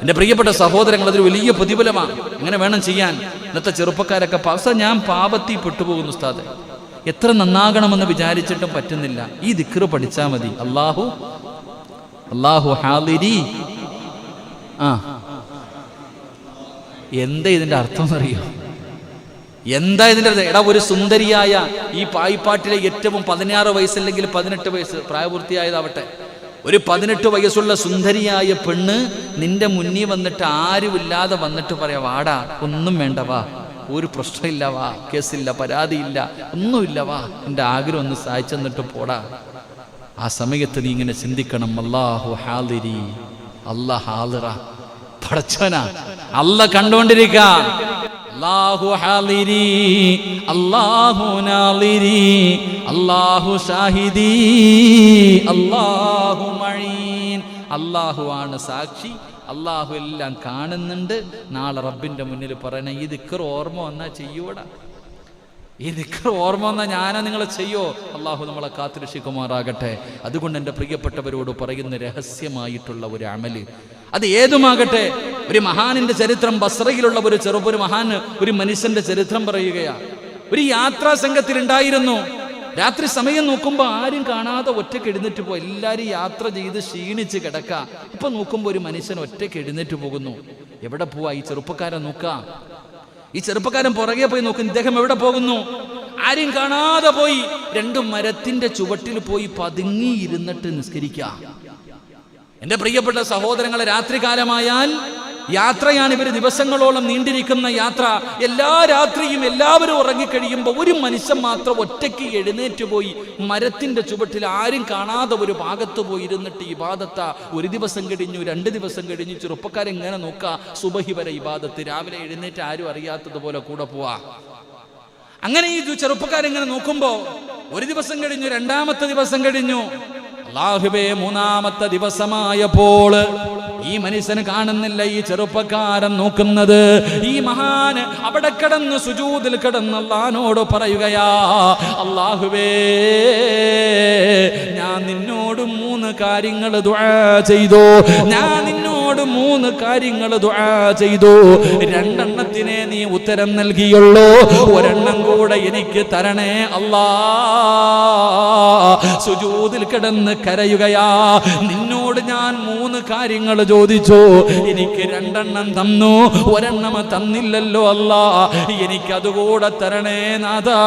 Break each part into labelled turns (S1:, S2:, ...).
S1: എന്റെ പ്രിയപ്പെട്ട സഹോദരങ്ങൾ അതൊരു വലിയ പ്രതിഫലമാണ്. അങ്ങനെ വേണം ചെയ്യാൻ? ഇന്നത്തെ ചെറുപ്പക്കാരൊക്കെ പാസ ഞാൻ പാപത്തിൽ പെട്ടുപോകുന്നു ഉസ്താദ്. എത്ര നന്നാകണമെന്ന് വിചാരിച്ചിട്ടും പറ്റുന്നില്ല. ഈ ദിക്റ് പഠിച്ചാൽ മതി. അള്ളാഹു അള്ളാഹു ഹാലിരി ആ. എന്താ ഇതിന്റെ അർത്ഥം എന്നറിയോ എന്താ അർത്ഥം? എടാ ഒരു സുന്ദരിയായ ഈ പായിപ്പാട്ടിലെ ഏറ്റവും പതിനാറ് വയസ്സല്ലെങ്കിൽ പതിനെട്ട് വയസ്സ് പ്രായപൂർത്തിയായതാവട്ടെ. ഒരു പതിനെട്ട് വയസ്സുള്ള സുന്ദരിയായ പെണ്ണ് നിന്റെ മുന്നിൽ വന്നിട്ട് ആരുമില്ലാതെ വന്നിട്ട് പറയാ വാടാ ഒന്നും വേണ്ട വാ. ഒരു പ്രശ്നമില്ല വാ. കേസില്ല പരാതിയില്ല ഒന്നുമില്ല വാ. എന്റെ ആഗ്രഹം ഒന്ന് സഹായിച്ചു പോടാ. ആ സമയത്ത് നീ ഇങ്ങനെ ചിന്തിക്കണം അല്ലാഹു ഹാലിരി അല്ല ഹാലിറ പടച്ചോനാ അല്ല കണ്ടുകൊണ്ടിരിക്ക. അല്ലാഹു ഹാലിരി അല്ലാഹു നാലിരി അല്ലാഹു ഷാഹിദി അല്ലാഹു മഴീൻ. അല്ലാഹു ആണ് സാക്ഷി അള്ളാഹു എല്ലാം കാണുന്നുണ്ട്. നാളെ റബ്ബിന്റെ മുന്നിൽ പറയണേ ഈ ദിക്കർ ഓർമ്മ വന്നാ ചെയ്യൂടാ ഈ ദിക്കർ ഓർമ്മ വന്നാൽ ഞാനാ നിങ്ങളെ ചെയ്യോ? അള്ളാഹു നമ്മളെ കാത്തുരക്ഷിക്കുമാറാകട്ടെ. അതുകൊണ്ട് എന്റെ പ്രിയപ്പെട്ടവരോട് പറയുന്ന രഹസ്യമായിട്ടുള്ള ഒരു അമൽ. അത് ഏതുമാകട്ടെ? ഒരു മഹാനിന്റെ ചരിത്രം ബസ്രയിലുള്ള ഒരു ചെറുപ്പം മഹാൻ ഒരു മനുഷ്യന്റെ ചരിത്രം പറയുകയാ. ഒരു യാത്രാ സംഘത്തിൽ ഉണ്ടായിരുന്നു രാത്രി സമയം നോക്കുമ്പോൾ ആരും കാണാതെ ഒറ്റയ്ക്ക് എഴുന്നേറ്റ് പോകും എല്ലാവരും യാത്ര ചെയ്ത് ക്ഷീണിച്ച് കിടക്കുക ഇപ്പൊ നോക്കുമ്പോൾ ഒരു മനുഷ്യൻ ഒറ്റയ്ക്ക് എഴുന്നേറ്റ് പോകുന്നു. എവിടെ പോവാ ഈ ചെറുപ്പക്കാരെ നോക്കാം? ഈ ചെറുപ്പക്കാരൻ പുറകെ പോയി നോക്കും ഇദ്ദേഹം എവിടെ പോകുന്നു? ആരും കാണാതെ പോയി. രണ്ടു മരത്തിന്റെ ചുവട്ടിൽ പോയി പതുങ്ങി ഇരുന്നിട്ട് നിസ്കരിക്കാം. എന്റെ പ്രിയപ്പെട്ട സഹോദരങ്ങളെ രാത്രികാലമായാൽ യാത്രയാണ് ഇവർ ദിവസങ്ങളോളം നീണ്ടിരിക്കുന്ന യാത്ര. എല്ലാ രാത്രിയും എല്ലാവരും ഉറങ്ങിക്കഴിയുമ്പോൾ ഒരു മനുഷ്യൻ മാത്രം ഒറ്റയ്ക്ക് എഴുന്നേറ്റ് പോയി മരത്തിന്റെ ചുവട്ടിൽ ആരും കാണാതെ ഒരു ഭാഗത്ത് പോയി ഇരുന്നിട്ട് ഇബാദത്ത. ഒരു ദിവസം കഴിഞ്ഞു രണ്ട് ദിവസം കഴിഞ്ഞു. ചെറുപ്പക്കാരെങ്ങനെ നോക്കുക സുബഹി വരെ ഇബാദത്ത്. രാവിലെ എഴുന്നേറ്റ് ആരും അറിയാത്തതുപോലെ കൂടെ പോവാ. അങ്ങനെ ഈ ചെറുപ്പക്കാരെങ്ങനെ നോക്കുമ്പോ ഒരു ദിവസം കഴിഞ്ഞു രണ്ടാമത്തെ ദിവസം കഴിഞ്ഞു. അള്ളാഹുബേ മൂന്നാമത്തെ ദിവസമായപ്പോൾ ഈ മനുഷ്യന് കാണുന്നില്ല ഈ ചെറുപ്പക്കാരൻ നോക്കുന്നത്. ഈ മഹാന് അവിടെ കിടന്ന് സുജൂതിൽ കിടന്ന് അള്ളഹാനോട് പറയുകയാ അള്ളാഹുവേ ഞാൻ നിന്നോട് മൂന്ന് കാര്യങ്ങൾ ചെയ്തു. ഞാൻ നിന്നോട് മൂന്ന് കാര്യങ്ങൾ ചെയ്തു. രണ്ടെണ്ണത്തിനെ നീ ഉത്തരം നൽകിയുള്ളൂ. ഒരെണ്ണം കൂടെ എനിക്ക് തരണേ അല്ലാ. സുജൂതിൽ കിടന്ന് കരയുകയാ. നിന്നോട് ഞാൻ മൂന്ന് കാര്യങ്ങൾ ചോദിച്ചു. എനിക്ക് രണ്ടെണ്ണം തന്നു. ഒരെണ്ണം തന്നില്ലല്ലോ അല്ല. എനിക്കതുകൂടെ തരണേ നാഥാ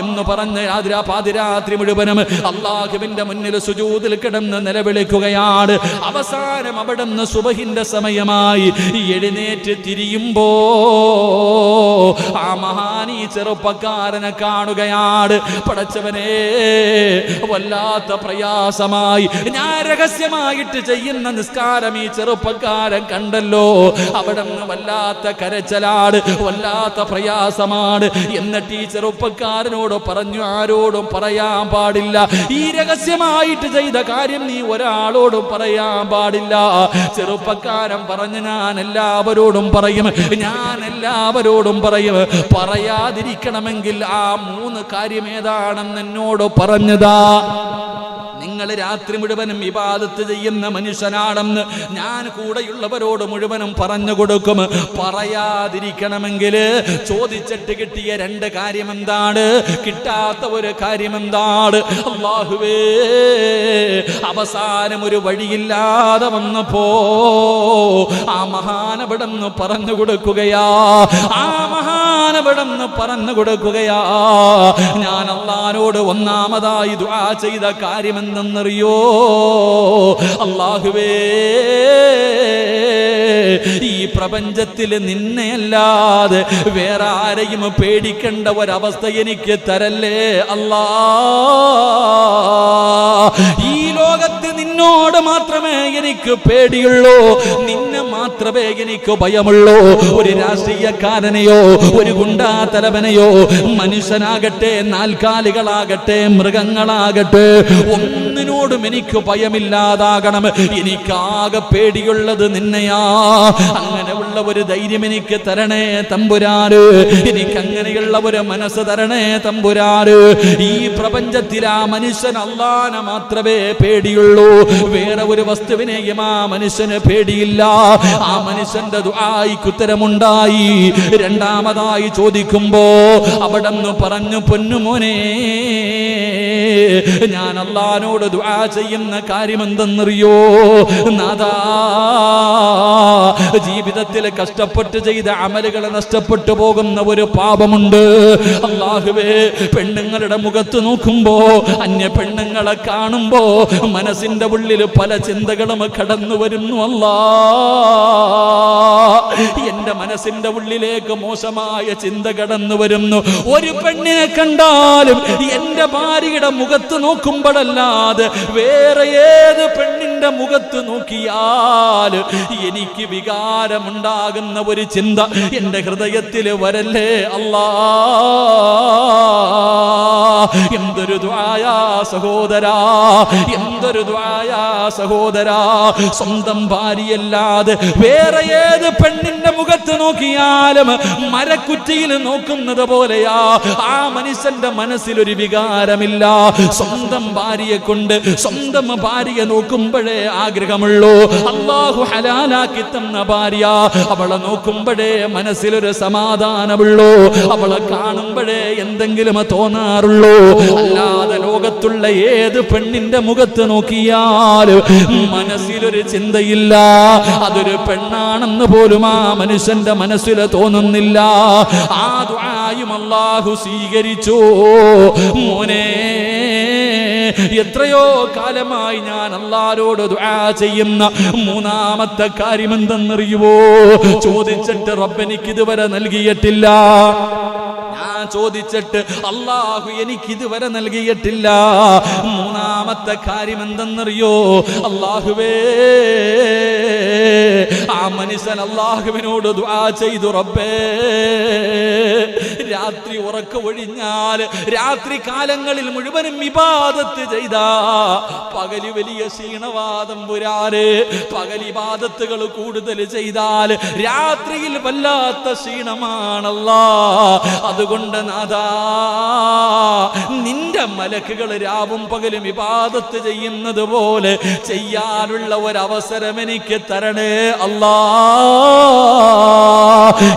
S1: എന്ന് പറഞ്ഞ് ആതിരാ പാതിരാത്രി മുഴുവനും അള്ളാഹുവിന്റെ മുന്നിൽ സുജൂതിൽ കിടന്ന് നിലവിളിക്കുകയാണ്. അവസാനം അവിടെ നിന്ന് സുബഹിന്റെ സമയമായി എഴുന്നേറ്റ് തിരിയുമ്പോ ആ മഹാനീ ചെറുപ്പക്കാരനെ കാണുകയാണ്. പടച്ചവനെ വല്ലാത്ത പ്രയാസമായി ഞാൻ രഹസ്യമായിട്ട് ചെയ്യുന്ന നിസ്കാരം ഈ ചെറുപ്പക്കാരൻ കണ്ടല്ലോ. അവിടെ വല്ലാത്ത കരച്ചലാട് വല്ലാത്ത പ്രയാസമാണ്. എന്നിട്ട് ഈ ചെറുപ്പക്കാരനോട് പറഞ്ഞു ആരോടും പറയാൻ പാടില്ല. ഈ രഹസ്യമായിട്ട് ചെയ്ത കാര്യം നീ ഒരാളോടും പറയാൻ പാടില്ല. ചെറുപ്പക്കാരൻ പറഞ്ഞു ഞാൻ എല്ലാവരോടും പറയും ഞാൻ എല്ലാവരോടും പറയും. പറയാതിരിക്കണമെങ്കിൽ ആ മൂന്ന് കാര്യം ഏതാണെന്ന് എന്നോട് പറഞ്ഞതാ. നിങ്ങൾ രാത്രി മുഴുവനും വിവാദത്ത് ചെയ്യുന്ന മനുഷ്യനാണെന്ന് ഞാൻ കൂടെയുള്ളവരോട് മുഴുവനും പറഞ്ഞു കൊടുക്കും. പറയാതിരിക്കണമെങ്കിൽ ചോദിച്ചിട്ട് കിട്ടിയ രണ്ട് കാര്യം എന്താണ് കിട്ടാത്ത ഒരു കാര്യം എന്താണ് അള്ളാഹുവേ അവസാനം ഒരു വഴിയില്ലാതെ വന്നപ്പോ ആ മഹാനവിടന്ന് പറഞ്ഞു കൊടുക്കുകയാ. ആ മഹാനവിടന്ന് പറഞ്ഞു കൊടുക്കുകയാ. ഞാൻ അള്ളഹാനോട് ഒന്നാമതായി ദുആ ചെയ്ത കാര്യം എന്തെന്നറിയോ അള്ളാഹുവേ ഈ പ്രപഞ്ചത്തിൽ നിന്നെയല്ലാതെ വേറെ ആരെയും പേടിക്കേണ്ട ഒരവസ്ഥ എനിക്ക് തരല്ലേ? അല്ലാ ഈ നിന്നോട് മാത്രമേ എനിക്ക് പേടിയുള്ളൂ. നിന്നെ മാത്രമേ എനിക്ക് ഭയമുള്ളൂ. ഒരു രാഷ്ട്രീയക്കാരനെയോ ഒരു ഗുണ്ടാതലവനെയോ മനുഷ്യനാകട്ടെ നാൽക്കാലികളാകട്ടെ മൃഗങ്ങളാകട്ടെ ഒന്നിനോടും എനിക്ക് ഭയമില്ലാതാകണം. എനിക്കാകെ പേടിയുള്ളത് നിന്നെയാ. അങ്ങനെയുള്ള ഒരു ധൈര്യം എനിക്ക് തരണേ തമ്പുരാന്. എനിക്ക് പേടിയുള്ള ഒരു മനസ്സ് തരണേ തമ്പുരാറ് ഈ പ്രപഞ്ചത്തിൽ ആ മനുഷ്യൻ അള്ളാനെ മാത്രമേ പേടിയുള്ളൂ. വേറെ ഒരു വസ്തുവിനെയും ആ മനുഷ്യന് പേടിയില്ല. ആ മനുഷ്യന്റെ ദുആയിക്ക് ഉത്തരമുണ്ടായി. രണ്ടാമതായി ചോദിക്കുമ്പോ അവിടെ പറഞ്ഞു പൊന്നുമോനെ ഞാൻ അള്ളഹാനോട് ദുആ ചെയ്യുന്ന കാര്യം എന്തെന്നറിയോ നാദാ ജീവിതത്തിൽ കഷ്ടപ്പെട്ട് ചെയ്ത അമലുകൾ നഷ്ടപ്പെട്ടു പോകുന്ന ഒരു പാപമുണ്ട്. അള്ളാഹുവേ പെണ്ണുങ്ങളുടെ മുഖത്ത് നോക്കുമ്പോ അന്യ പെണ്ണുങ്ങളെ കാണുമ്പോ മനസ്സിന്റെ ഉള്ളിൽ പല ചിന്തകളും കടന്നു വരുന്നു അല്ലാ. എന്റെ മനസ്സിന്റെ ഉള്ളിലേക്ക് മോശമായ ചിന്ത കടന്നു വരുന്നു. ഒരു പെണ്ണിനെ കണ്ടാലും എന്റെ ഭാര്യയുടെ മുഖത്ത് നോക്കുമ്പോഴല്ലാതെ വേറെ ഏത് പെണ്ണിന്റെ മുഖത്ത് നോക്കിയാൽ എനിക്ക് വികാരമുണ്ടാകുന്ന ഒരു ചിന്ത എന്റെ ഹൃദയത്തിൽ വരല്ലേ അല്ലാ. എന്തൊരു ദ്വായാ സഹോദരാ എന്തൊരു ദ്വായാ സഹോദരാ. സ്വന്തം ഭാര്യയല്ലാതെ വേറെ ഏത് പെണ്ണിന്റെ മുഖത്ത് നോക്കിയാലും മരക്കുറ്റിയിൽ നോക്കുന്നത് പോലെയാ. ആ മനുഷ്യന്റെ മനസ്സിലൊരു വികാരമില്ല. സ്വന്തം ഭാര്യയെ കൊണ്ട് സ്വന്തം ഭാര്യയെ നോക്കുമ്പോഴേ ആഗ്രഹമുള്ളൂ. അള്ളാഹു ഹലാലാക്കി തന്ന ഭാര്യ അവളെ നോക്കുമ്പോഴേ മനസ്സിലൊരു സമാധാനമുള്ളൂ. അവളെ കാണുമ്പോഴേ എന്തെങ്കിലും തോന്നാറുള്ളൂ. അല്ലാതെ ലോകത്തുള്ള ഏത് പെണ്ണിന്റെ മുഖത്ത് നോക്കിയാൽ മനസ്സിലൊരു ചിന്തയില്ല. അതൊരു പെണ്ണാണെന്ന് പോലും ആ മനുഷ്യന്റെ മനസ്സിൽ തോന്നുന്നില്ല. ആ ദുആയും അല്ലാഹു സ്വീകരിച്ചു. മോനെ എത്രയോ കാലമായി ഞാൻ അള്ളാരോട് ദുആ ചെയ്യുന്ന മൂന്നാമത്തെ കാര്യം എന്തെന്നറിയുവോ? ചോദിച്ചിട്ട് റബ്ബെനിക്ക് ഇതുവരെ നൽകിയിട്ടില്ല. ഞാൻ ചോദിച്ചിട്ട് അള്ളാഹു എനിക്ക് ഇതുവരെ നൽകിയിട്ടില്ല. മൂന്നാമത്തെ കാര്യം എന്തെന്നറിയോ? അള്ളാഹുവേ ആ മനുഷ്യൻ അള്ളാഹുവിനോട് ദുആ ചെയ്തു റബ്ബേ. രാത്രി ഉറക്ക ഒഴിഞ്ഞാൽ രാത്രി കാലങ്ങളിൽ മുഴുവനും വിവാദത്ത് ചെയ്ത. പകൽ വലിയ ക്ഷീണവാദം പുരാറ് പകലിബാദത്തുകൾ കൂടുതൽ ചെയ്താൽ രാത്രിയിൽ വല്ലാത്ത ക്ഷീണമാണല്ല. അതുകൊണ്ട് നാഥാ നിന്റെ മലക്കുകൾ രാവും പകലും വിവാദത്ത് ചെയ്യുന്നത് പോലെ ചെയ്യാനുള്ള ഒരവസരം എനിക്ക് തരണേ അല്ലാ.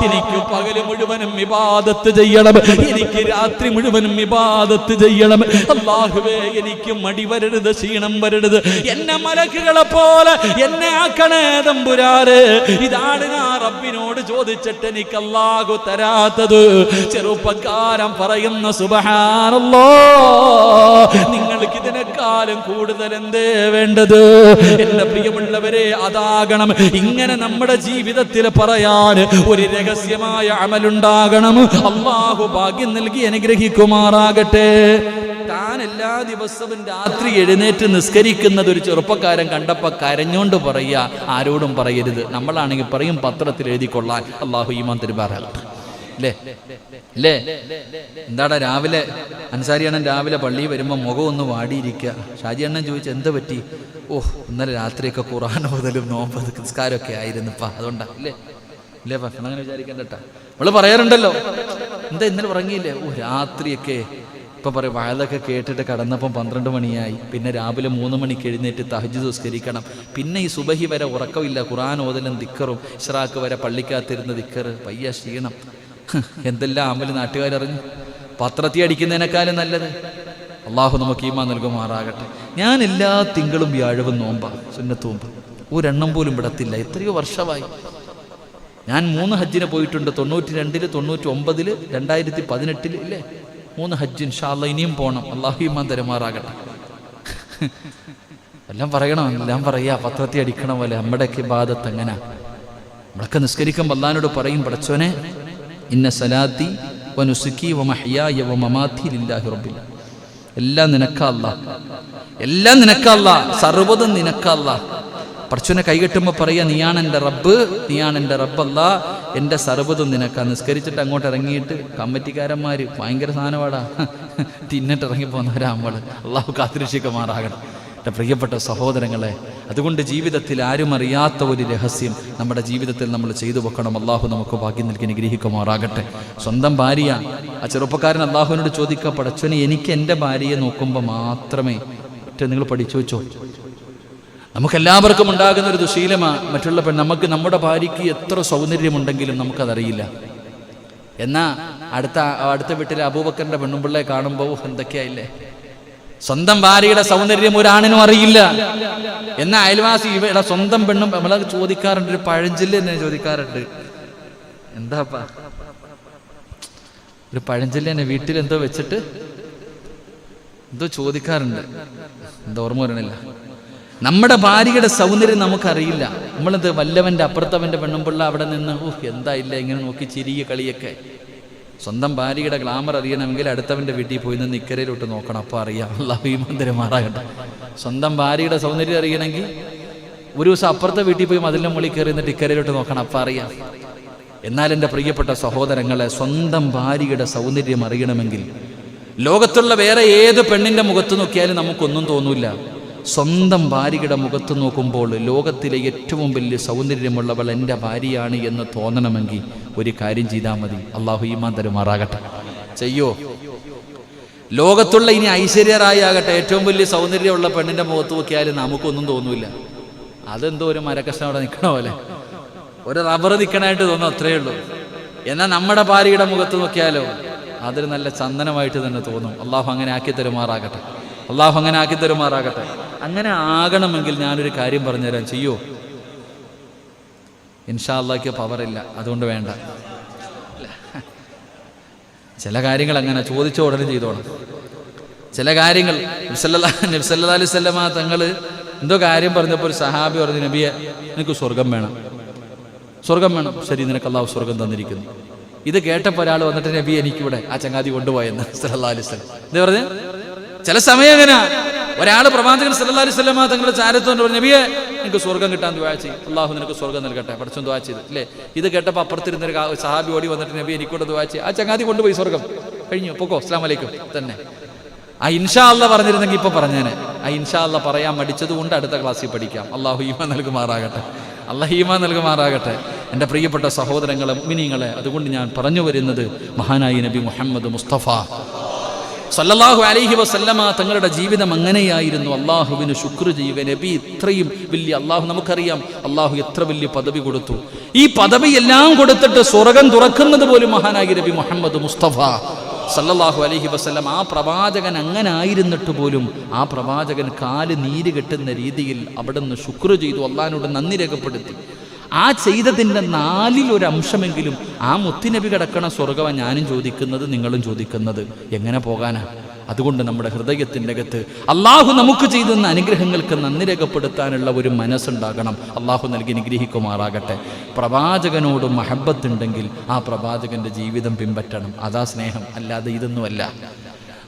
S1: എനിക്ക് പകൽ മുഴുവനും വിവാദത്ത് ചെയ്യണം. എനിക്ക് രാത്രി മുഴുവനും വിവാദത്ത് ചെയ്യണം. അള്ളാഹുവേ എനിക്ക് മടി വരരുത് ക്ഷീണം വരരുത്. എന്നെ മലക്കുകളെ പോലെ എന്നെ ആക്കണേ തമ്പുരാറ് ഇതാണ് ഞാൻ റബ്ബിനോട് ചോദിച്ചിട്ട് എനിക്ക് അള്ളാഹു തരാത്തത്. ചെറുപ്പക്കാരൻ പറയുന്ന സുബഹാനല്ലോ. നിങ്ങൾക്ക് ഇതിനേക്കാളും കൂടുതൽ എന്തേ വേണ്ടത്? എന്റെ പ്രിയമുള്ളവരെ അതാകണം. ഇങ്ങനെ നമ്മുടെ ജീവിതത്തിൽ പറയാൻ ഒരു രഹസ്യമായ അമലുണ്ടാകണം. അള്ളാഹു ഭാഗ്യം നൽകി അനുഗ്രഹിക്കുമാറാകട്ടെ. താൻ എല്ലാ ദിവസവും രാത്രി എഴുന്നേറ്റ് നിസ്കരിക്കുന്നത് ഒരു ചെറുപ്പക്കാരൻ കണ്ടപ്പോ കരഞ്ഞോണ്ട് പറയുക ആരോടും പറയരുത്. നമ്മളാണെങ്കിൽ പറയും പത്രത്തിൽ എഴുതിക്കൊള്ളാൻ. അള്ളാഹു ഈമാൻ തരുമാറാകട്ടെ അല്ലേ എന്താടാ രാവിലെ? അൻസാരി അണ്ണൻ രാവിലെ പള്ളിയിൽ വരുമ്പോൾ മുഖം ഒന്ന് വാടിയിരിക്കുക ഷാജി അണ്ണൻ ചോദിച്ചു എന്താ പറ്റി? ഓഹ് ഇന്നലെ രാത്രിയൊക്കെ ഖുറാൻ മുതലും നോമ്പ് നിസ്കാരമൊക്കെ ആയിരുന്നുപ്പാ അതുകൊണ്ടാ. അല്ലേ ഇല്ലേ ഭക്ഷണം അങ്ങനെ വിചാരിക്കണ്ടട്ടാ. നമ്മൾ പറയാറുണ്ടല്ലോ. എന്താ ഇന്നലെ ഉറങ്ങിയില്ലേ? ഓ രാത്രിയൊക്കെ. ഇപ്പൊ പറയും വയലൊക്കെ കേട്ടിട്ട് കടന്നപ്പം പന്ത്രണ്ട് മണിയായി. പിന്നെ രാവിലെ മൂന്ന് മണിക്ക് എഴുന്നേറ്റ് തഹജ് സംസ്കരിക്കണം പിന്നെ ഈ സുബഹി വരെ ഉറക്കമില്ല. ഖുറാൻ ഓതലും ദിക്കറും. ഇഷ്റാക്ക് വരെ പള്ളിക്കകത്തിരുന്ന് ദിക്കറ്. പയ്യ ക്ഷീണം. എന്തെല്ലാം അമൽ നാട്ടുകാരറിഞ്ഞു. പത്രത്തി അടിക്കുന്നതിനേക്കാളും നല്ലത്. അള്ളാഹു നമുക്ക് ഈമാ നൽകുമാറാകട്ടെ. ഞാൻ എല്ലാ തിങ്കളും വ്യാഴവും നോമ്പ. സുന്നത്ത് നോമ്പ്. ഒരെണ്ണം പോലും വിടത്തില്ല. എത്രയോ വർഷമായി. ഞാൻ മൂന്ന് ഹജ്ജിന് പോയിട്ടുണ്ട്. തൊണ്ണൂറ്റി രണ്ടിൽ തൊണ്ണൂറ്റി ഒമ്പതിൽ രണ്ടായിരത്തി പതിനെട്ടിൽ ഇല്ലേ? മൂന്ന് ഹജ്ജ് ഇൻഷാല്ല ഇനിയും പോകണം അള്ളാഹു ഈമാൻ തരുമാറാകട്ടെ. എല്ലാം പറയണം. എല്ലാം പറയാ. പത്രത്തിൽ അടിക്കണ പോലെ. നമ്മുടെയൊക്കെ ബാധത്ത് എങ്ങനെ? നമ്മളൊക്കെ നിസ്കരിക്കുമ്പോൾ അള്ളഹാനോട് പറയും പടച്ചോനെ ഇന്ന സലാത്തി ലില്ലാഹി എല്ലാം നിനക്കല്ല എല്ലാം നിനക്കല്ല സർവതും നിനക്കല്ല പടച്ചോനെ കൈകെട്ടുമ്പോൾ പറയുക നീയാണ് എന്റെ റബ്ബ് നീയാണ് എന്റെ റബ്ബല്ല എന്റെ സർവതും നിനക്കാ. നിസ്കരിച്ചിട്ട് അങ്ങോട്ട് ഇറങ്ങിയിട്ട് കമ്മറ്റിക്കാരന്മാർ ഭയങ്കര സാധനമാടാ തിന്നിട്ട് ഇറങ്ങി പോകുന്നവരാ നമ്മൾ അള്ളാഹു കാത്തിരക്ഷിക്കുമാറാകണം എന്റെ പ്രിയപ്പെട്ട സഹോദരങ്ങളെ അതുകൊണ്ട് ജീവിതത്തിൽ ആരും അറിയാത്ത ഒരു രഹസ്യം നമ്മുടെ ജീവിതത്തിൽ നമ്മൾ ചെയ്തു വെക്കണം. അള്ളാഹു നമുക്ക് ഭാഗ്യം നൽകി അനുഗ്രഹിക്കുമാറാകട്ടെ. സ്വന്തം ഭാര്യ ആ ചെറുപ്പക്കാരൻ അള്ളാഹുവിനോട് ചോദിക്കുക എനിക്ക് എന്റെ ഭാര്യയെ നോക്കുമ്പോൾ മാത്രമേ ഒറ്റ നിങ്ങൾ പഠിച്ചു വെച്ചോ? നമുക്കെല്ലാവർക്കും ഉണ്ടാകുന്ന ഒരു ദുശീലമാണ് മറ്റുള്ള പെൺ നമുക്ക് നമ്മുടെ ഭാര്യയ്ക്ക് എത്ര സൗന്ദര്യമുണ്ടെങ്കിലും നമുക്കതറിയില്ല. എന്നാ അടുത്ത അടുത്ത വീട്ടിലെ അബൂബക്കറിന്റെ പെണ്ണുമ്പിള്ളെ കാണുമ്പോൾ എന്തൊക്കെയായില്ലേ? സ്വന്തം ഭാര്യയുടെ സൗന്ദര്യം ഒരാണിനും അറിയില്ല. എന്നാ അയൽവാസി ഇവയുടെ സ്വന്തം പെണ്ണും നമ്മളത് ചോദിക്കാറുണ്ട് ഒരു പഴഞ്ചൊല്ല് തന്നെ ചോദിക്കാറുണ്ട്. എന്താപ്പാ? ഒരു പഴഞ്ചൊല്ല് തന്നെ വീട്ടിൽ എന്തോ വെച്ചിട്ട് എന്തോ ചോദിക്കാറുണ്ട്. എന്തോ ഓർമ്മ വരണില്ല. നമ്മുടെ ഭാര്യയുടെ സൗന്ദര്യം നമുക്കറിയില്ല. നമ്മളത് വല്ലവന്റെ അപ്പുറത്തവന്റെ പെണ്ണുമ്പിള്ള അവിടെ നിന്ന് ഊഹ് ഇല്ല ഇങ്ങനെ നോക്കി ചിരിയ കളിയൊക്കെ. സ്വന്തം ഭാര്യയുടെ ഗ്ലാമർ അറിയണമെങ്കിൽ അടുത്തവന്റെ വീട്ടിൽ പോയി നിന്ന് ഇക്കരയിലോട്ട് നോക്കണം. അപ്പോൾ അറിയാം. അള്ളാഹു ഈ മന്ദിരമാറാകട്ടെ സ്വന്തം ഭാര്യയുടെ സൗന്ദര്യം അറിയണമെങ്കിൽ ഒരു ദിവസം അപ്പുറത്തെ വീട്ടിൽ പോയി മതിലിനെ മുകളിൽ കയറി നിന്നിട്ട് ഇക്കരയിലോട്ട് നോക്കണം. അപ്പം അറിയാം. എന്നാൽ എന്റെ പ്രിയപ്പെട്ട സഹോദരങ്ങളെ സ്വന്തം ഭാര്യയുടെ സൗന്ദര്യം അറിയണമെങ്കിൽ ലോകത്തുള്ള വേറെ ഏത് പെണ്ണിന്റെ മുഖത്ത് നോക്കിയാലും നമുക്കൊന്നും തോന്നൂല സ്വന്തം ഭാര്യയുടെ മുഖത്ത് നോക്കുമ്പോൾ ലോകത്തിലെ ഏറ്റവും വലിയ സൗന്ദര്യമുള്ളവൾ എന്റെ ഭാര്യയാണ് എന്ന് തോന്നണമെങ്കിൽ ഒരു കാര്യം ചെയ്താൽ മതി. അള്ളാഹു ഈമാൻ തരുമാറാകട്ടെ. ചെയ്യോ? ലോകത്തുള്ള ഇനി ഐശ്വര്യറായി ആകട്ടെ ഏറ്റവും വലിയ സൗന്ദര്യമുള്ള പെണ്ണിന്റെ മുഖത്ത് നോക്കിയാലും നമുക്കൊന്നും തോന്നൂല. അതെന്തോ ഒരു മരക്കഷ്ണം അവിടെ നിൽക്കണ പോലെ. ഒരു റബ്ബർ നിൽക്കണായിട്ട് തോന്നും അത്രയേ ഉള്ളൂ. എന്നാൽ നമ്മുടെ ഭാര്യയുടെ മുഖത്ത് നോക്കിയാലോ അതൊരു നല്ല ചന്ദനമായിട്ട് തന്നെ തോന്നും. അള്ളാഹു അങ്ങനെ ആക്കി തരുമാറാകട്ടെ. അള്ളാഹു അങ്ങനെ ആക്കി തരുമാറാകട്ടെ. അങ്ങനെ ആകണമെങ്കിൽ ഞാനൊരു കാര്യം പറഞ്ഞുതരാം. ചെയ്യോ. ഇൻഷാ അള്ളാഹ്ക്ക് പവറില്ല. അതുകൊണ്ട് വേണ്ട. ചില കാര്യങ്ങൾ അങ്ങനെ ചോദിച്ച ഉടനെ ചെയ്തോണം ചില കാര്യങ്ങൾ നബ്സല്ലാ സ്വല്ലമ തങ്ങൾ എന്തോ കാര്യം പറഞ്ഞപ്പോൾ ഒരു സഹാബി പറഞ്ഞു നബിയെ നിനക്ക് സ്വർഗം വേണം. സ്വർഗം വേണം. ശരി നിനക്ക് അള്ളാഹു സ്വർഗം തന്നിരിക്കുന്നു. ഇത് കേട്ടപ്പോൾ ഒരാൾ വന്നിട്ട് നബി എനിക്കിവിടെ ആ ചങ്ങാതി കൊണ്ടുപോയെന്ന്. സല്ലല്ലാഹു അലൈഹി വസല്ലം. എന്താ പറഞ്ഞ? ചില സമയം എങ്ങനെ ഒരാൾ പ്രവാചകൻ സല്ലാ അലൈഹി വസല്ലമ തങ്ങളുടെ ചാരത്തോണ്ട് പറഞ്ഞു നബിയെ നിനക്ക് സ്വർഗം കിട്ടാൻ ദുആ ചെയ്യും. അള്ളാഹു നിനക്ക് സ്വർഗം നൽകട്ടെ. പഠിച്ചു ദുആ ചെയ്ത്. അല്ലേ? ഇത് കേട്ടപ്പോൾ അപ്പുറത്തിരുന്നൊരു സഹാബി ഓടി വന്നിട്ട് നബി എനിക്കൂടെ ദുആ ചെയ്യും. ആ ചങ്ങാതി കൊണ്ടുപോയി സ്വർഗം കഴിഞ്ഞു. പൊക്കോ? അസ്ലാം വലൈക്കും തന്നെ. ആ ഇൻഷാ അല്ല പറഞ്ഞിരുന്നെങ്കിൽ ഇപ്പൊ പറഞ്ഞേനെ. ആ ഇൻഷാ അല്ല പറയാൻ മടിച്ചത് കൊണ്ട് അടുത്ത ക്ലാസ്സിൽ പഠിക്കാം. അള്ളാഹു ഈമ നൽകുമാറാകട്ടെ. അള്ളാഹ് ഈമ നൽകുമാറാകട്ടെ. എന്റെ പ്രിയപ്പെട്ട സഹോദരങ്ങളെ മിനിങ്ങളെ അതുകൊണ്ട് ഞാൻ പറഞ്ഞു വരുന്നത് മഹാനായി നബി മുഹമ്മദ് മുസ്തഫ സല്ലല്ലാഹു അലൈഹി വസല്ലമ തങ്ങളുടെ ജീവിതം അങ്ങനെയായിരുന്നു. അള്ളാഹുവിന് ശുക്ർ ചെയ്യുക. നബി ഇത്രയും വലിയ അള്ളാഹു നമുക്കറിയാം അള്ളാഹു എത്ര വലിയ പദവി കൊടുത്തു. ഈ പദവി എല്ലാം കൊടുത്തിട്ട് സ്വർഗം തുറക്കുന്നത് പോലും മഹാനായി നബി മുഹമ്മദ് മുസ്തഫ സല്ലല്ലാഹു അലൈഹി വസല്ലം ആ പ്രവാചകൻ അങ്ങനെ ആയിരുന്നിട്ട് പോലും ആ പ്രവാചകൻ കാൽ നീര് കെട്ടുന്ന രീതിയിൽ അവിടുന്ന് ശുക്ർ ചെയ്തു. അള്ളഹാനോട് നന്ദി രേഖപ്പെടുത്തി. ആ ചെയ്തതിന്റെ അംശമെങ്കിലും ആ മുത്തിനബി കിടക്കണ സ്വർഗവ ഞാനും ചോദിക്കുന്നത് നിങ്ങളും ചോദിക്കുന്നത്. എങ്ങനെ പോകാനാ? അതുകൊണ്ട് നമ്മുടെ ഹൃദയത്തിന്റെ അകത്ത് അള്ളാഹു നമുക്ക് ചെയ്തുന്ന അനുഗ്രഹങ്ങൾക്ക് നന്ദി രേഖപ്പെടുത്താനുള്ള ഒരു മനസ്സുണ്ടാകണം. അള്ളാഹു നൽകി അനുഗ്രഹിക്കുമാറാകട്ടെ. പ്രവാചകനോട് മഹബത്തുണ്ടെങ്കിൽ ആ പ്രവാചകന്റെ ജീവിതം പിൻപറ്റണം. അതാ സ്നേഹം. അല്ലാതെ ഇതൊന്നുമല്ല.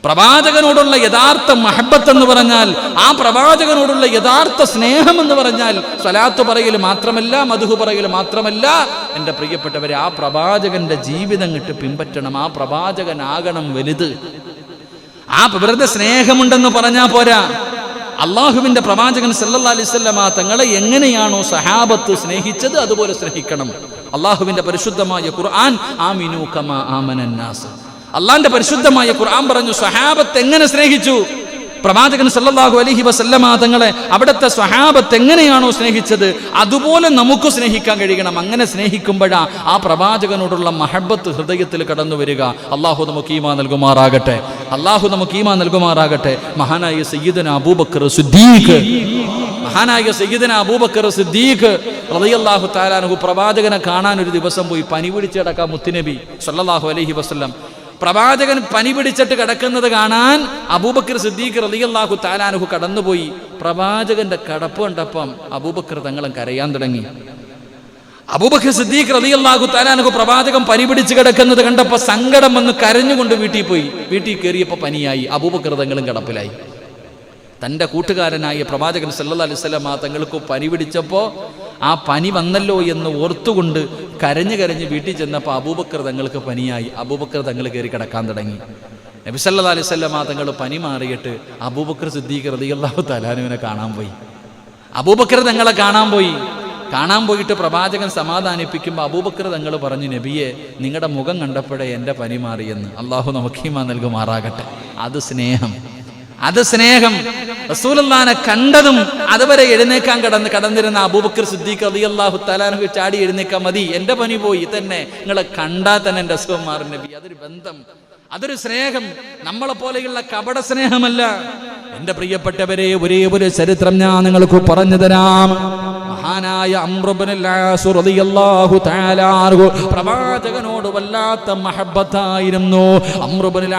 S1: പ്രവാചകനോടുള്ള യഥാർത്ഥ മഹബത്ത് എന്ന് പറഞ്ഞാൽ ആ പ്രവാചകനോടുള്ള യഥാർത്ഥ സ്നേഹം എന്ന് പറഞ്ഞാൽ സ്വലാത്ത് പറയൽ മാത്രമല്ല മധുഹു പറയൽ മാത്രമല്ല. എന്റെ പ്രിയപ്പെട്ടവരെ ആ പ്രവാചകന്റെ ജീവിതം കിട്ട് പിൻപറ്റണം ആ പ്രവാചകനാകണം വലുത്. ആ വെറുതെ സ്നേഹമുണ്ടെന്ന് പറഞ്ഞാൽ പോരാ. അള്ളാഹുവിന്റെ പ്രവാചകൻ സല്ലാ അലൈഹി വസല്ലമ തങ്ങളെ എങ്ങനെയാണോ സഹാബത്ത് സ്നേഹിച്ചത് അതുപോലെ സ്നേഹിക്കണം. അള്ളാഹുവിന്റെ പരിശുദ്ധമായ ഖുർആൻ ആമിനു കമാ ആമനന്നാസ്. അള്ളാന്റെ പരിശുദ്ധമായ ഖുർആൻ പറഞ്ഞു സ്വഹാബത്ത് എങ്ങനെ സ്നേഹിച്ചു? പ്രവാചകൻ സല്ലാഹു അലഹി വസല്ലമ തങ്ങളെ അവിടുത്തെ സ്വഹാബത്ത് എങ്ങനെയാണോ സ്നേഹിച്ചത്? അതുപോലെ നമുക്ക് സ്നേഹിക്കാൻ കഴിയണം. അങ്ങനെ സ്നേഹിക്കുമ്പോഴാ ആ പ്രവാചകനോടുള്ള മഹബത്ത് ഹൃദയത്തിൽ കടന്നു വരിക. അള്ളാഹു നമുക്ക് ഈമാ നൽകുമാറാകട്ടെ. അള്ളാഹു നമുക്ക് ഈമാ നൽകുമാറാകട്ടെ. മഹാനായ സയ്യിദന അബൂബക്കർ സുദ്ദീഖ്. മഹാനായ സയ്യിദന അബൂബക്കർ സിദ്ദീഖ് റളിയല്ലാഹു താലാനഹു പ്രവാചകനെ കാണാൻ ഒരു ദിവസം പോയി പനി പിടിച്ചടക്കാം മുത്തുനബി സല്ലല്ലാഹു അലൈഹി വസല്ലം. പ്രവാചകൻ പനി പിടിച്ചിട്ട് കിടക്കുന്നത് കാണാൻ അബൂബക്കർ സിദ്ദീഖ് റളിയല്ലാഹു താലാനുഹു കടന്നുപോയി. പ്രവാചകന്റെ കടപ്പ് കണ്ടപ്പം അബൂബക്കർ തങ്ങളും കരയാൻ തുടങ്ങി. അബൂബക്കർ സിദ്ദീഖ് റളിയല്ലാഹു താലാനുഹു പ്രവാചകൻ പനി പിടിച്ച് കിടക്കുന്നത് കണ്ടപ്പോൾ സങ്കടം വന്ന് കരഞ്ഞുകൊണ്ട് വീട്ടിൽ പോയി. വീട്ടിൽ കയറിയപ്പോൾ പനിയായി. അബൂബക്കർ തങ്ങളും കിടപ്പിലായി. തന്റെ കൂട്ടുകാരനായ പ്രവാചകൻ സല്ലല്ലാഹു അലൈഹി വസല്ലം ആ തങ്ങൾക്ക് പനി പിടിച്ചപ്പോൾ ആ പനി വന്നല്ലോ എന്ന് ഓർത്തുകൊണ്ട് കരഞ്ഞു കരഞ്ഞ് വീട്ടിൽ ചെന്നപ്പോൾ അബൂബക്കർ തങ്ങൾക്ക് പനിയായി. അബൂബക്കർ തങ്ങൾ കയറി കിടക്കാൻ തുടങ്ങി. നബി അലൈഹി വസല്ലം ആ തങ്ങൾ പനി മാറിയിട്ട് അബൂബക്കർ സിദ്ദീഖ് റളിയല്ലാഹു തലാനുവിനെ കാണാൻ പോയി. അബൂബക്കർ തങ്ങളെ കാണാൻ പോയി. കാണാൻ പോയിട്ട് പ്രവാചകൻ സമാധാനിപ്പിക്കുമ്പോൾ അബൂബക്കർ തങ്ങൾ പറഞ്ഞു നബിയെ നിങ്ങളുടെ മുഖം കണ്ടപ്പോഴേ എന്റെ പനി മാറിയെന്ന്. അള്ളാഹു നമുക്കീമാ നൽകുമാറാകട്ടെ. അത് സ്നേഹം. അത് സ്നേഹം. റസൂലുള്ളാനെ കണ്ടതും അതുവരെ എഴുന്നേക്കാൻ കടന്ന് കടന്നിരുന്ന അബൂബക്കർ സിദ്ദീഖ് അലി അള്ളാഹു തലാനു ചാടി എഴുന്നേക്കാൻ മതി. എന്റെ പനി പോയി. തന്നെ നിങ്ങളെ കണ്ടാൽ തന്നെ എന്റെ അസുഖം മാറും നബി. അതൊരു ബന്ധം. അതൊരു സ്നേഹം. നമ്മളെ പോലെയുള്ള കപട സ്നേഹമല്ല. എന്റെ പ്രിയപ്പെട്ടവരെ ഒരേ ഒരു ചരിത്രം ഞാൻ നിങ്ങൾക്ക് പറഞ്ഞു തരാം. മഹാനായ അൻഹു പ്രവാചകനോട് വല്ലാത്ത മഹബത്തായിരുന്നു അൻഹുവിന്റെ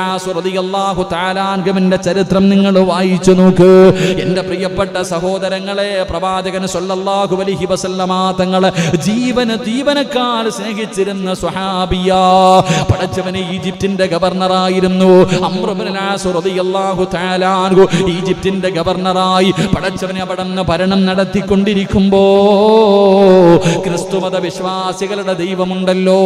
S1: ചരിത്രം നിങ്ങൾ വായിച്ചു നോക്ക്. എന്റെ പ്രിയപ്പെട്ട സഹോദരങ്ങളെ പ്രവാചകൻ സല്ലല്ലാഹു അലൈഹി വസല്ലമ തങ്ങളെ ജീവന ജീവനക്കാൾ സ്നേഹിച്ചിരുന്ന സ്വഹാബിയ പടച്ചവന് ഈജിപ്തിന്റെ ഗവർണറായിരുന്നു. തആല അൻഹു ഈജിപ്തിന്റെ ഗവർണറായി പടച്ചവനെ അവിടെ ഭരണം നടത്തിക്കൊണ്ടിരിക്കുമ്പോ ക്രിസ്തുമത വിശ്വാസികളുടെ ദൈവമുണ്ടല്ലോ.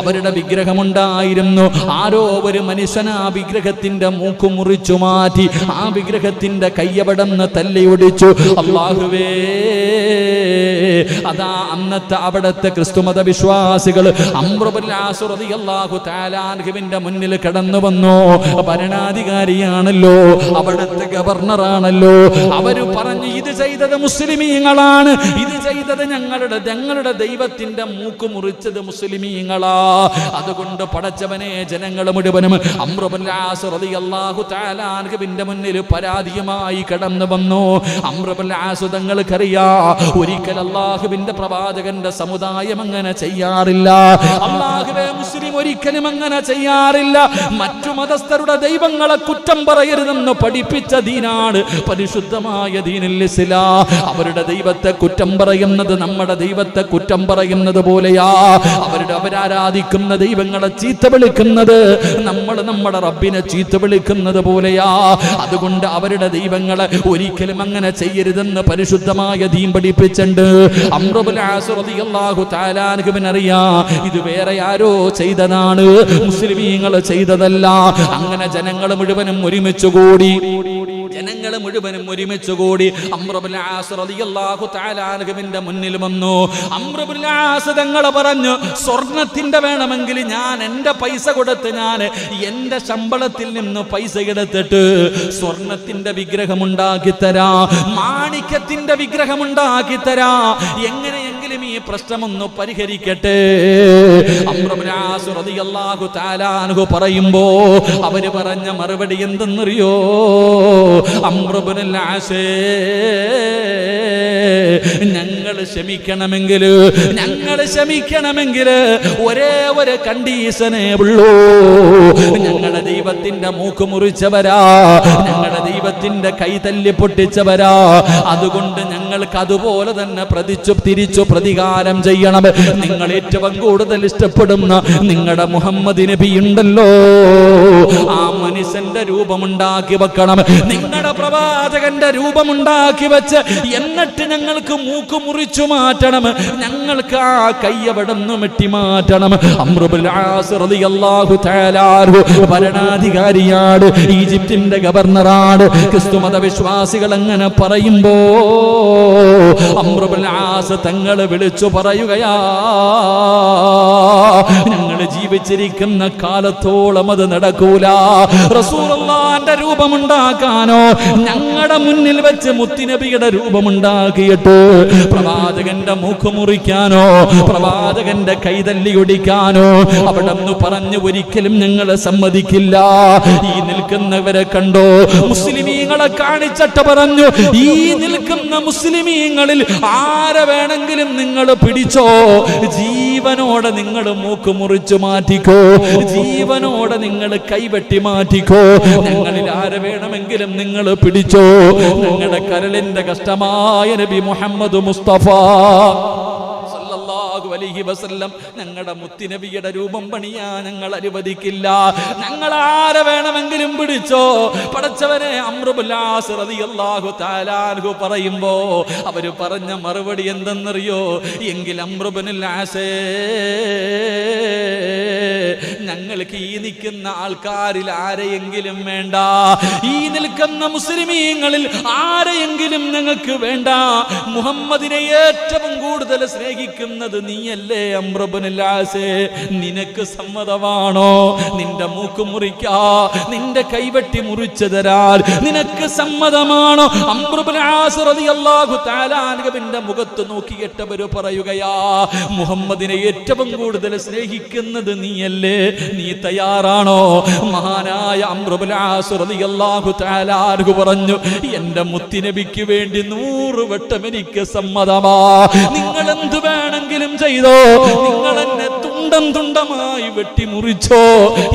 S1: അവരുടെ വിഗ്രഹമുണ്ടായിരുന്നു. ആരോ ഒരു മനുഷ്യൻ ആ വിഗ്രഹത്തിന്റെ മൂക്ക് മുറിച്ചു മാറ്റി ആ വിഗ്രഹത്തിന്റെ കയ്യവിടന്ന് തല്ലിയൊടിച്ചു അള്ളാഹുവേ അതാ അന്നത്തെ അവിടത്തെ ക്രിസ്തുമത വിശ്വാസികൾ അമ്രുബല്ലാഹു മുന്നിൽ കടന്നു വന്നു. ഭരണാധികാരിയാണല്ലോ അവിടുത്തെ ഗവർണറാണല്ലോ. അവർ പറഞ്ഞു ഇത് ചെയ്തത് മുസ്ലിമീങ്ങളാണ്. ഇത് ചെയ്തത് ഞങ്ങളുടെ ഞങ്ങളുടെ ദൈവത്തിന്റെ മൂക്ക് മുറിച്ചത് മുസ്ലിമീങ്ങളാ. അതുകൊണ്ട് പടച്ചവനെ ജനങ്ങൾ മുഴുവനും അമ്രുബല്ലാഹു മുന്നിൽ പരാതിയുമായി കടന്നു വന്നു. അമ്രുബല്ലാസുതങ്ങൾക്കറിയാ തങ്ങൾക്കറിയാ ഒരിക്കൽ അള്ളാഹുവിന്റെ പ്രവാചകന്റെ സമുദായം അങ്ങനെ ചെയ്യാറില്ല. അള്ളാഹുവെ മുസ്ലിം ഒരിക്കലും അങ്ങനെ ചെയ്യാറില്ല. മറ്റു മതസ്ഥരുടെ ദൈവങ്ങളെ കുറ്റം പറയരുതെന്ന് പഠിപ്പിച്ച ദീനാണ് പരിശുദ്ധമായ ദീനിൽ ഇസ്ലാ. അവരുടെ ദൈവത്തെ കുറ്റം പറയുന്നത് നമ്മുടെ ദൈവത്തെ കുറ്റം പറയുന്നത് പോലെയാ. അവരുടെ അവരാരാധിക്കുന്ന ദൈവങ്ങളെ ചീത്ത വിളിക്കുന്നത് നമ്മൾ നമ്മുടെ റബ്ബിനെ ചീത്ത വിളിക്കുന്നത് പോലെയാ. അതുകൊണ്ട് അവരുടെ ദൈവങ്ങളെ ഒരിക്കലും അങ്ങനെ ചെയ്യരുതെന്ന് പരിശുദ്ധമായ ദീൻ പഠിപ്പിച്ചിട്ടുണ്ട്. താലാനുവിനറിയാ ഇത് വേറെ ആരോ ചെയ്തതാണ് മുസ്ലിമീങ്ങൾ ചെയ്തതല്ല അങ്ങനെ ജനങ്ങൾ മുഴുവനും ഒരുമിച്ച് കൂടി. മുഴുവനും ഒരുമിച്ച് കൂടി അമ്രുബുലാഹു താലാനുവിന്റെ മുന്നിൽ വന്നു. അമ്രബുലാസ് തങ്ങൾ പറഞ്ഞു സ്വർണത്തിന്റെ വേണമെങ്കിൽ ഞാൻ എന്റെ പൈസ കൊടുത്ത് ഞാൻ എന്റെ ശമ്പളത്തിൽ നിന്ന് പൈസ എടുത്തിട്ട് സ്വർണത്തിന്റെ വിഗ്രഹം ഉണ്ടാക്കി തരാ മാണിക്യത്തിന്റെ വിഗ്രഹം ഉണ്ടാക്കി തരാ എങ്ങനെയെങ്കിലും ഈ പ്രശ്നമൊന്ന് പരിഹരിക്കട്ടെ. റളിയല്ലാഹു തആലാഹു പറയുമ്പോ അവർ പറഞ്ഞ മറുപടി എന്തെന്നറിയോ? അമ്രുബുൽ ആസേ ഞങ്ങൾ ക്ഷമിക്കണമെങ്കിൽ ഞങ്ങൾ ക്ഷമിക്കണമെങ്കിൽ ഒരേ ഒരു കണ്ടീഷനേ ഉള്ളൂ. ഞങ്ങളുടെ ദൈവത്തിന്റെ മൂക്ക് മുറിച്ചവരാ ഞങ്ങളുടെ ദൈവത്തിന്റെ കൈ തല്ലി പൊട്ടിച്ചവരാ. അതുകൊണ്ട് ഞങ്ങൾക്ക് അതുപോലെ തന്നെ പ്രതിച്ചു തിരിച്ചു പ്രതികാരം ചെയ്യണം. നിങ്ങൾ ഏറ്റവും കൂടുതൽ ഇഷ്ടപ്പെടുന്ന നിങ്ങളുടെ മുഹമ്മദ് നബി ഉണ്ടല്ലോ. ആ മനുഷ്യന്റെ രൂപമുണ്ടാക്കി വെക്കണം. നിങ്ങളുടെ പ്രവാചകന്റെ രൂപമുണ്ടാക്കി വെച്ച് എന്നിട്ട് ഞങ്ങൾക്ക് മൂക്ക് മുറിച്ചു മാറ്റണം. ഞങ്ങൾക്ക് ആ കയ്യവിടന്ന് വെട്ടി മാറ്റണം. ഭരണാധികാരിയാണ് ഈജിപ്തിന്റെ ഗവർണറാണ്. ക്രിസ്തുമത വിശ്വാസികൾ അങ്ങനെ പറയുമ്പോ അമ്രുബുൽ ആസ് തങ്ങൾ വിളിച്ചു പറയുകയാ ഞങ്ങൾ ജീവിച്ചിരിക്കുന്ന കാലത്തോളം അത് നടക്കൂല. റസൂലുള്ളാന്റെ രൂപമുണ്ടാക്കാനോ ഞങ്ങളുടെ മുന്നിൽ വെച്ച് മുത്തിനബിയുടെ രൂപമുണ്ടാക്കിയിട്ട് പ്രവാചകന്റെ മൂക്ക് മുറിക്കാനോ പ്രവാചകന്റെ കൈതല്ലി ഒടിക്കാനോ അവിടെ നിന്ന് പറഞ്ഞു ഒരിക്കലും ഞങ്ങളെ സമ്മതിക്കില്ല. ഈ നിൽക്കുന്നവരെ കണ്ടോ? മുസ്ലിമീങ്ങളെ കാണിച്ചിട്ട് പറഞ്ഞു ഈ നിൽക്കുന്ന മുസ്ലിമീങ്ങളിൽ ആരെ വേണമെങ്കിലും നിങ്ങൾ പിടിച്ചോ? ജീവനോടെ നിങ്ങൾ മൂക്ക് മുറിച്ചു മാറ്റിക്കോ. ജീവനോടെ നിങ്ങൾ കൈവെട്ടി മാറ്റിക്കോ. ഞങ്ങളിൽ ആരെ വേണമെങ്കിലും നിങ്ങൾ പിടിച്ചോ. ഞങ്ങളുടെ കരളിന്റെ കഷ്ടമായ നബി മുഹമ്മദ് മുസ്തഫ സല്ലല്ലാഹു അലൈഹി വസല്ലം ഞങ്ങളുടെ മുത്തിനബിയുടെ രൂപം പണിയാ ഞങ്ങൾ അനുവദിക്കില്ല. ഞങ്ങൾ ആരെ വേണമെങ്കിലും പിടിച്ചോ? പടച്ചവനെ അമ്രുബുല്ലാസ് റളിയല്ലാഹു തആലാഹു പറയുമ്പോ അവർ പറഞ്ഞ മറുപടി എന്തെന്നറിയോ? എങ്കിൽ അമ്രുബനുൽ ഞങ്ങൾക്ക് ഈ നിൽക്കുന്ന ആൾക്കാരിൽ ആരെയെങ്കിലും വേണ്ട. ഈ നിൽക്കുന്ന മുസ്ലിമീങ്ങളിൽ ആരെയെങ്കിലും ഞങ്ങൾക്ക് വേണ്ട. മുഹമ്മദിനെ ഏറ്റവും കൂടുതൽ സ്നേഹിക്കുന്നത് നീയല്ലേ അമ്രബുനില്ലാസേ? നിനക്ക് സമ്മതമാണോ? നിന്റെ മൂക്ക് മുറിക്കാ. നിന്റെ കൈവെട്ടി മുറിച്ചു തരാൻ നിനക്ക് സമ്മതമാണോ? അമ്രബുലാസ് റളിയല്ലാഹു തആല അൻഹുവിന്റെ മുഖത്ത് നോക്കിയിട്ടവര് പറയുകയാ മുഹമ്മദിനെ ഏറ്റവും കൂടുതൽ സ്നേഹിക്കുന്നത് നീയല്ലേ? നീ തയ്യാറാണോ? മഹാനായ അമ്രബുലാസ് റളിയല്ലാഹു തആല പറഞ്ഞു എന്റെ മുത്തിനബിക്ക് വേണ്ടി നൂറ് വട്ടം എനിക്ക് സമ്മതമാ. നിങ്ങൾ എന്ത് വേണമെങ്കിലും ചെയ്തോ നിങ്ങൾ എന്നെ തുണ്ടം തുണ്ടമായി വെട്ടിമുറിച്ചോ?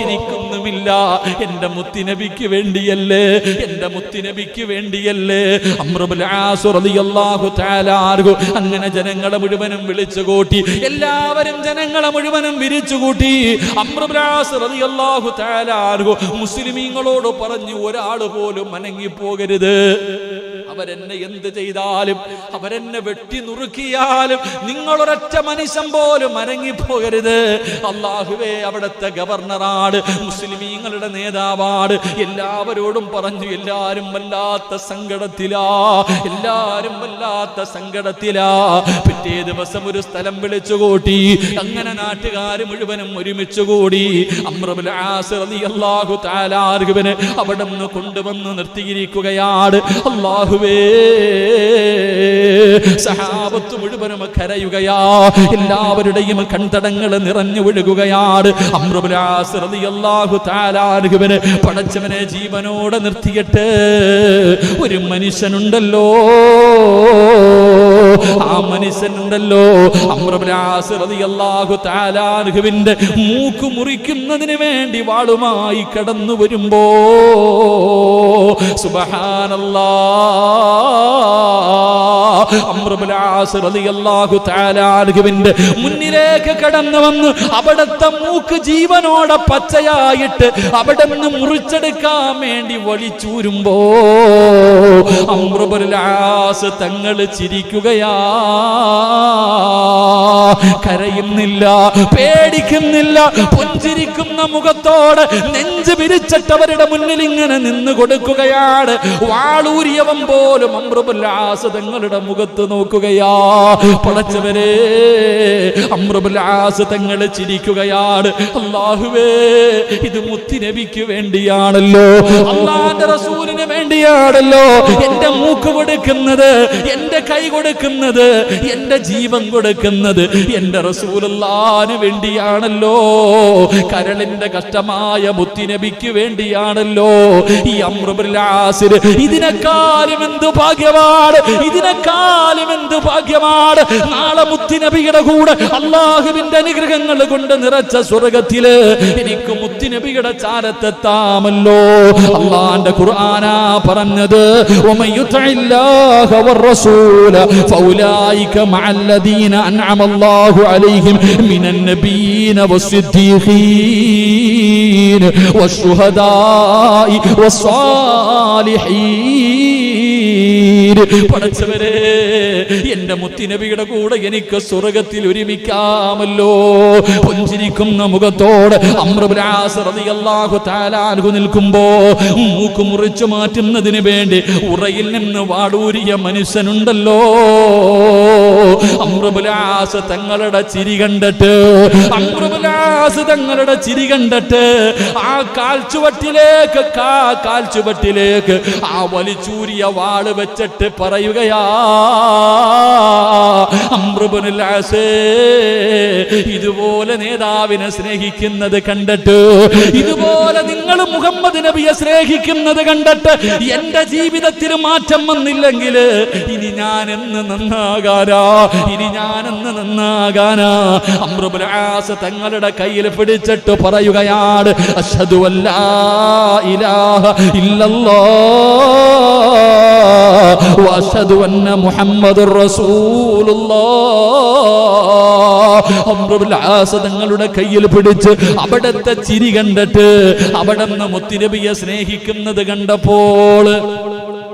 S1: എനിക്കൊന്നുമില്ല. എന്റെ മുത്തിനബിക്ക് വേണ്ടിയല്ലേ? എന്റെ മുത്തിനബിക്ക് വേണ്ടിയല്ലേ? അങ്ങനെ ജനങ്ങളെ മുഴുവനും വിളിച്ചു കൂട്ടി. എല്ലാവരും ജനങ്ങളെ മുഴുവനും വിരിച്ചു കൂട്ടി. മുസ്ലിമീങ്ങളോട് പറഞ്ഞു ഒരാൾ പോലും അനങ്ങി പോകരുത് അവരെന്നെ എന്ത് ചെയ്താലും അവരെന്നെ വെട്ടി നുറുക്കിയാലും നിങ്ങളൊരൊറ്റ മനുഷ്യൻ പോലും അനങ്ങിപ്പോകരുത് അള്ളാഹുവേ അവിടുത്തെ ഗവർണറാണ് മുസ്ലിമീങ്ങളുടെ നേതാവാണ്. എല്ലാവരോടും പറഞ്ഞു എല്ലാവരും വല്ലാത്ത സങ്കടത്തിലാ എല്ലാവരും വല്ലാത്ത സങ്കടത്തിലാ. പിറ്റേ ദിവസം ഒരു സ്ഥലം വിളിച്ചു കൂട്ടി അങ്ങനെ നാട്ടുകാർ മുഴുവനും ഒരുമിച്ച് കൂടി. തആല അൻഹുവിനെ അവിടെ നിന്ന് കൊണ്ടുവന്ന് നിർത്തിയിരിക്കുകയാണ്. അള്ളാഹുവേ സഹാബത്ത് മുഴുവനും കരയുകയാ. എല്ലാവരുടെയും കൺതടങ്ങൾ നിറഞ്ഞു ഒഴുകുകയാണ്. അൻഹുവിനെ പടച്ചവനെ ജീവനോടെ നിർത്തിയിട്ട് ഒരു മനുഷ്യനുണ്ടല്ലോ. ആ മനുഷ്യനുണ്ടല്ലോ. അൻഹുവിന്റെ മൂക്ക് മുറിക്കുന്നതിന് വേണ്ടി വാളുമായി കടന്നു വരുമ്പോ സുബ്ഹാനല്ലാ മുന്നിലേക്ക് കടന്നു വന്ന് അവിടത്തെ മൂക്ക് ജീവനോടെ പച്ചയായിട്ട് അവിടെ നിന്ന് മുറിച്ചെടുക്കാൻ വേണ്ടി വലിച്ചൂരുമ്പോ അമ്രബുലാസ് തങ്ങൾ ചിരിക്കുകയാ കരയുന്നില്ല പേടിക്കുന്നില്ല പുഞ്ചിരിക്കുന്ന മുഖത്തോട് നെഞ്ചു പിരിച്ചിട്ടവരുടെ മുന്നിൽ ഇങ്ങനെ നിന്ന് കൊടുക്കുകയാണ്. വാളൂരിയവൻ പോലും അമ്രുബുല്ലാസ് തങ്ങളുടെ മുഖത്ത് നോക്കുകയാ. പടച്ചവരെ അമ്രുബുല്ലാസ് തങ്ങൾ ചിരിക്കുകയാണ്. അള്ളാഹുവേ ഇത് മുത്തിനബിക്ക് വേണ്ടിയാണല്ലോ. അള്ളാന്റെ റസൂലിന് വേണ്ടിയാണല്ലോ എന്റെ മൂക്ക് കൊടുക്കുന്നത് എന്റെ കൈ കൊടുക്കുന്നത് എന്റെ ജീവൻ കൊടുക്കുന്നത്. എന്റെ റസൂലുള്ളാന് വേണ്ടിയാണല്ലോ. കരളിന്റെ കഷ്ടമായ മുത്തിനബിക്ക് വേണ്ടിയാണല്ലോ. ഈ അമ്രുബിലാസിർ ഇതിനെക്കാലും എന്ത് ഭാഗ്യമാണ്? ഇതിനെക്കാലും എന്ത് ഭാഗ്യമാണ്? നാളെ മുത്തിനബിയുടെ കൂടെ അള്ളാഹുവിന്റെ അനുഗ്രഹങ്ങൾ കൊണ്ട് നിറച്ച സ്വർഗത്തിൽ എനിക്ക് മുത്തിനബിയുടെ ചാരത്തെത്താമല്ലോ. അള്ളാന്റെ ഖുർആാനാ പറഞ്ഞത് ഒമയുത്തല്ലാഹ റസൂല ഫൗലായിക മഅല്ലദീന അൻഅമ الله عليهم من النبيين والصديقين والشهداء والصالحين പടച്ചവരെ എന്റെ മുത്തിനബിയുടെ കൂടെ എനിക്ക് സ്വർഗത്തിൽ ഒരുമിക്കാമല്ലോ പുഞ്ചിരിക്കുന്ന മുഖത്തോട് അമ്രബുലാഹു താലാൻഹു നിൽക്കുമ്പോ മൂക്ക് മുറിച്ചു മാറ്റുന്നതിന് വേണ്ടി ഉറയിൽ നിന്ന് വാടൂരിയ മനുഷ്യനുണ്ടല്ലോ അമ്രബുലാസ് തങ്ങളുടെ ചിരി കണ്ടിട്ട് അമ്രബുലാസ് തങ്ങളുടെ ചിരി കണ്ടിട്ട് ആ കാൽച്ചുവട്ടിലേക്ക് കാൽച്ചുവട്ടിലേക്ക് ആ വലിച്ചൂരിയ വാൾ വെച്ചിട്ട് പറയുകയാ അമ്രബുലാസേ ഇതുപോലെ നേതാവിനെ സ്നേഹിക്കുന്നത് കണ്ടിട്ട് ഇതുപോലെ നിങ്ങൾ മുഹമ്മദ് നബിയെ സ്നേഹിക്കുന്നത് കണ്ടിട്ട് എന്റെ ജീവിതത്തിൽ മാറ്റം വന്നില്ലെങ്കിൽ ഇനി ഞാൻ എന്ന് നന്നാകാരാ ഇനി ഞാൻ എന്ന് അമ്രുബുലാസ് തങ്ങളുടെ കയ്യിൽ പിടിച്ചിട്ട് പറയുകയാണ് വഅഷ്ഹദു അന്ന അമ്രുബുലാസ് തങ്ങളുടെ കയ്യിൽ പിടിച്ച് അവിടത്തെ ചിരി കണ്ടിട്ട് അവിടെ നിന്ന് മുത്തിനബിയെ സ്നേഹിക്കുന്നത് കണ്ടപ്പോൾ